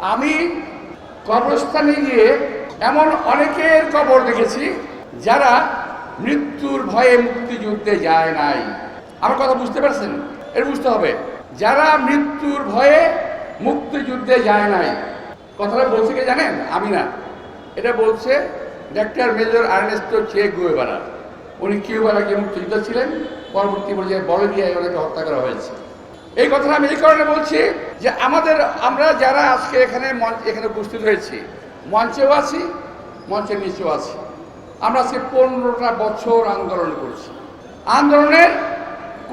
আমি কবরস্থানে গিয়ে এমন অনেকের কবর দেখেছি যারা মৃত্যুর ভয়ে মুক্তিযুদ্ধে যায় নাই। আমার কথা বুঝতে পারছেন? এর বুঝতে হবে। যারা মৃত্যুর ভয়ে মুক্তিযুদ্ধে যায় নাই। কথাটা বলছে কে জানেন? আমি না। এটা বলছে ডাক্তার মেজর আর্নেস্টো চে গুয়েবারা উনি কিউবারা গিয়ে মুক্তিযুদ্ধ ছিলেন। পরবর্তী পর্যায়ে বলিভিয়ায় ওনাকে হত্যা করা হয়েছে। এই কথাটা আমি এই কারণে বলছি যে আমাদের, আমরা যারা আজকে এখানে এখানে উপস্থিত হয়েছি, মঞ্চেও আছি, মঞ্চের নিচেও আছি। আমরা আজকে পনেরোটা বছর আন্দোলন করছি। আন্দোলনের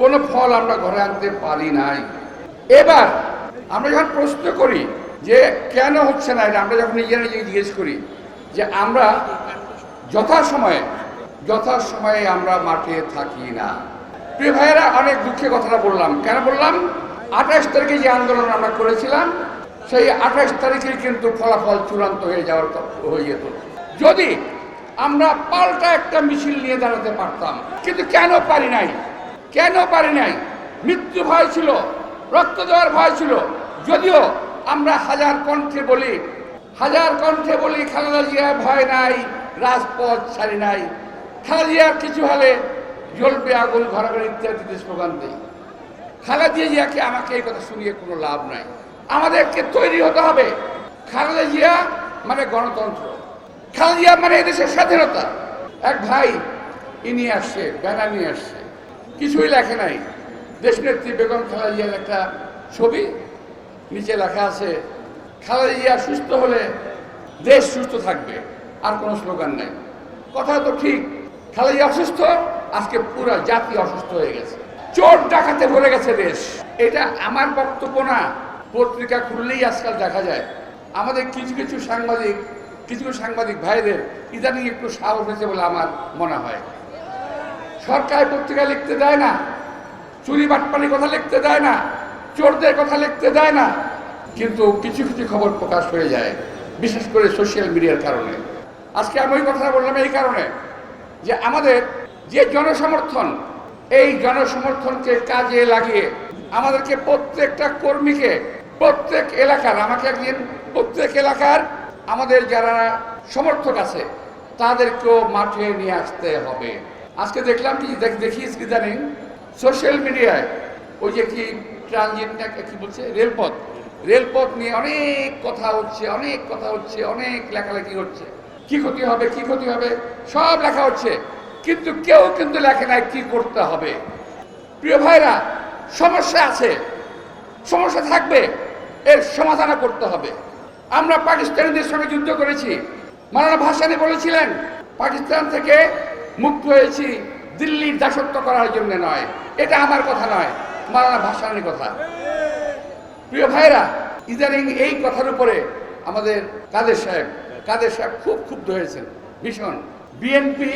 কোনো ফল আমরা ঘরে আনতে পারি নাই। এবার আমরা যখন প্রশ্ন করি যে কেন হচ্ছে না, এটা আমরা যখন নিজেরা নিজেকে জিজ্ঞেস করি যে আমরা যথাসময়ে যথাসময়ে আমরা মাঠে থাকি না। প্রিয় ভাইয়েরা, অনেক দুঃখে কথাটা বললাম। কেন বললাম? আঠাশ তারিখে যে আন্দোলন আমরা করেছিলাম, সেই আঠাশ তারিখে কিন্তু ফলাফল চূড়ান্ত হয়ে যাওয়ার হয়ে যেত। যদি আমরা পাল্টা একটা মিছিল নিয়ে দাঁড়াতে পারতাম, কিন্তু কেন পারি নাই? কেন পারি নাই? মৃত্যু ভয় ছিল, রক্ত দেওয়ার ভয় ছিল। যদিও আমরা হাজার কণ্ঠে বলি, হাজার কণ্ঠে বলি, খালেদা জিয়ার ভয় নাই, রাজপথ ছাড়ি নাই। খালেদা জিয়ার কিছু হলে জ্বলবে আগুন ঘরে ঘরে ইত্যাদিতে স্লোগান দিই। খালেদা জিয়াকে আমাকে এই কথা শুনিয়ে কোনো লাভ নাই। আমাদেরকে তৈরি হতে হবে। খালেদা জিয়া মানে গণতন্ত্র। খালেদা জিয়া মানে এদেশের স্বাধীনতা। এক ভাই, ইনি আসছে, ব্যানার নিয়ে আসছে। কিছুই লেখে নাই। দেশনেত্রী বেগম খালেদা জিয়ার একটা ছবি, নিচে লেখা আছে, খালেদা জিয়া সুস্থ হলে দেশ সুস্থ থাকবে। আর কোনো স্লোগান নাই। কথা তো ঠিক। খালেদা জিয়া অসুস্থ আজকে পুরো জাতি অসুস্থ হয়ে গেছে। চোর ডাকাতে ভরে গেছে দেশ। এটা আমার বক্তব্য না, পত্রিকা খুললেই আজকাল দেখা যায়। আমাদের কিছু কিছু সাংবাদিক, কিছু কিছু সাংবাদিক ভাইদের ইদানিং একটু সাহস হয়েছে বলে আমার মনে হয়। সরকার পত্রিকা লিখতে দেয় না, চুরি বাটপানির কথা লিখতে দেয় না, চোরদের কথা লিখতে দেয় না। কিন্তু কিছু কিছু খবর প্রকাশ হয়ে যায়, বিশেষ করে সোশ্যাল মিডিয়ার কারণে। আজকে আমি ওই কথা বললাম এই কারণে যে আমাদের যে জনসমর্থন, এই জনসমর্থনকে কাজে লাগিয়ে আমাদেরকে প্রত্যেকটা কর্মীকে, প্রত্যেক এলাকার, আমাকে একদিন প্রত্যেক এলাকার আমাদের যারা সমর্থক আছে, তাদেরকেও মাঠে নিয়ে আসতে হবে। আজকে দেখলাম কি, দেখ- দেখিয়েছি ইদানিং সোশ্যাল মিডিয়ায় ওই যে কি ট্রানজিট না কি বলছে, রেলপথ রেলপথ নিয়ে অনেক কথা হচ্ছে, অনেক কথা হচ্ছে, অনেক লেখালেখি হচ্ছে। কি ক্ষতি হবে, কি ক্ষতি হবে? সব লেখা হচ্ছে। কিন্তু কেউ কিন্তু লেখে নাই কি করতে হবে। প্রিয় ভাইরা, সমস্যা আছে। সমস্যা থাকবে, এর সমাধান করতে হবে। আমরা পাকিস্তানিদের সঙ্গে যুদ্ধ করেছি। মারানা ভাসানি বলেছিলেন, পাকিস্তান থেকে মুক্ত হয়েছি দিল্লির দাসত্ব করার জন্য নয়। এটা আমার কথা নয় মারানা ভাসানির কথা। প্রিয় ভাইরা, ইদানিং এই কথার উপরে আমাদের কাদের সাহেব কাদের সাহেব খুব ক্ষুব্ধ হয়েছেন। ভীষণ। বিএনপি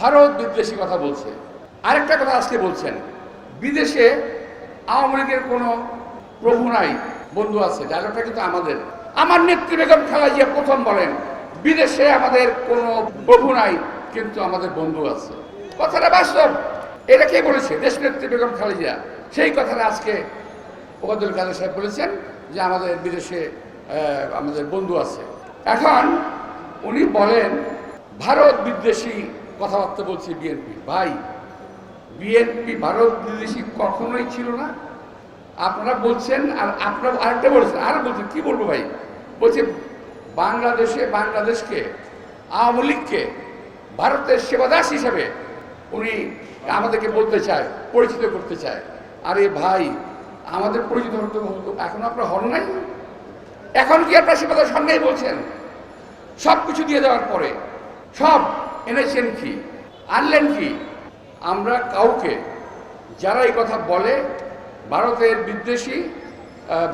ভারত বিদ্বেষী কথা বলছে। আরেকটা কথা আজকে বলছেন, বিদেশে আওয়ামী লীগের কোনো প্রভু নাই, বন্ধু আছে ডায়লগটা কিন্তু আমাদের। আমার নেত্রী বেগম খালাজিয়া প্রথম বলেন, বিদেশে আমাদের কোনো প্রভু নাই, কিন্তু আমাদের বন্ধু আছে। কথাটা বাস্তব। এটা কে বলেছে? দেশ নেত্রী বেগম খালেজিয়া। সেই কথাটা আজকে ওবায়দুল কাদের সাহেব বলেছেন যে আমাদের বিদেশে আমাদের বন্ধু আছে। এখন উনি বলেন, ভারত বিদ্বেষী কথাবার্তা বলছে বিএনপি ভাই বিএনপি ভারত বিদ্বেষী কখনোই ছিল না। আপনারা বলছেন আর আপনারা আরেকটা বলছেন। আর বলছেন, কি বলব ভাই? বলছে, বাংলাদেশে, বাংলাদেশকে, আওয়ামী লীগকে, ভারতের সেবাদাস হিসেবে উনি আমাদেরকে বলতে চায়, পরিচিত করতে চায়। আরে ভাই, আমাদের পরিচিত হতে এখন আপনার হন নাই? এখন কি আপনার সেবাদাস হন নাই বলছেন? সব কিছু দিয়ে দেওয়ার পরে, সব এনেছেন কি? আনলেন কি? আমরা কাউকে, যারা এই কথা বলে, ভারতের বিদ্বেষী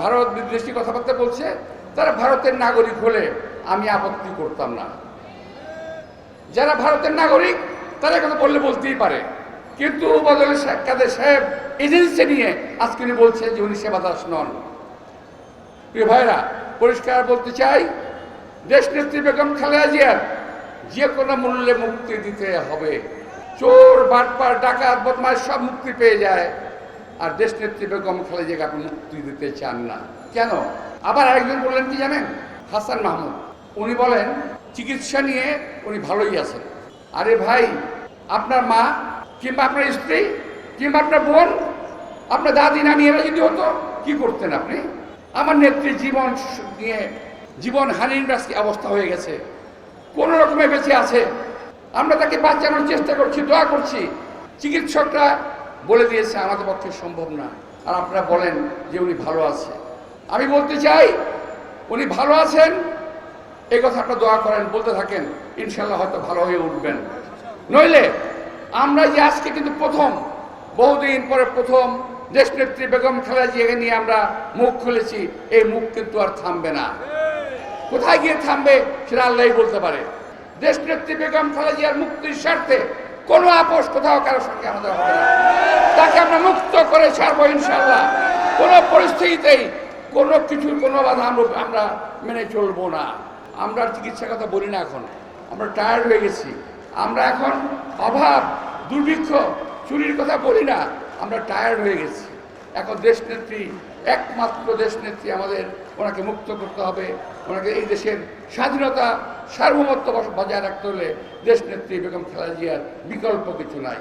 ভারত বিদ্বেষী কথাবার্তা বলছে, তারা ভারতের নাগরিক হলে আমি আপত্তি করতাম না। যারা ভারতের নাগরিক, তারা কথা বললে বলতেই পারে। কিন্তু বদলে শেখ কাদের সাহেব, এজেন্সি নিয়ে আজকে উনি বলছেন যে উনি সেবাদাস নন। প্রিয় ভাইরা, পরিষ্কার বলতে চাই দেশ নেত্রী বেগম খালেদা জিয়ার যে কোনো মূল্যে মুক্তি দিতে হবে। চোর, বাটপার, ডাকাত বদমাস সব মুক্তি পেয়ে যায়। আর দেশ নেত্রী বেগম খালেদা জিয়াকে আপনি মুক্তি দিতে চান না। কেন? আবার আরেকজন বললেন কি জানেন? হাসান মাহমুদ। উনি বলেন, চিকিৎসা নিয়ে উনি ভালোই আছেন। আরে ভাই, আপনার মা, কিংবা আপনার স্ত্রী, কিংবা আপনার বোন, আপনার দাদি, নানি, এরা যদি হতো, কি করতেন আপনি? আমার নেত্রী জীবন নিয়ে জীবন হানির অবস্থা হয়ে গেছে। কোন রকমে বেঁচে আছে। আমরা তাকে বাঁচানোর চেষ্টা করছি, দোয়া করছি। চিকিৎসকরা বলে দিয়েছে, আমাদের পক্ষে সম্ভব না। আর আপনারা বলেন যে উনি ভালো আছে। আমি বলতে চাই, উনি ভালো আছেন এই কথা আপনারা দোয়া করেন, বলতে থাকেন ইনশাল্লাহ হয়তো ভালো হয়ে উঠবেন। নইলে আমরা যে আজকে কিন্তু প্রথম, বহুদিন পরে প্রথম দেশ দেশনেত্রী বেগম খালেদা জিয়াকে নিয়ে আমরা মুখ খুলেছি, এই মুখ কিন্তু আর থামবে না। কোথায় গিয়ে থামবে সেটা আল্লাহই বলতে পারে। দেশনেত্রী বেগম খালেদা জিয়ার মুক্তির স্বার্থে কোনো আপোষ কোথাও কারোর সঙ্গে আমাদের হবে না। তাকে আমরা মুক্ত করে ছাড়বো ইনশাল্লাহ কোনো পরিস্থিতিতেই কোনো কিছুর কোনো বাধা আমরা আমরা মেনে চলবো না। আমরা চিকিৎসার কথা বলি না এখন। আমরা টায়ার্ড হয়ে গেছি। আমরা এখন অভাব, দুর্ভিক্ষ, চুরির কথা বলি না। আমরা টায়ার্ড হয়ে গেছি। এখন দেশনেত্রী একমাত্র দেশনেত্রী আমাদের ওনাকে মুক্ত করতে হবে। ওনাকে এই দেশের স্বাধীনতা সার্বভৌমত্ব বজায় রাখতে হলে দেশনেত্রী বেগম খালেদা জিয়ার বিকল্প কিছু নাই।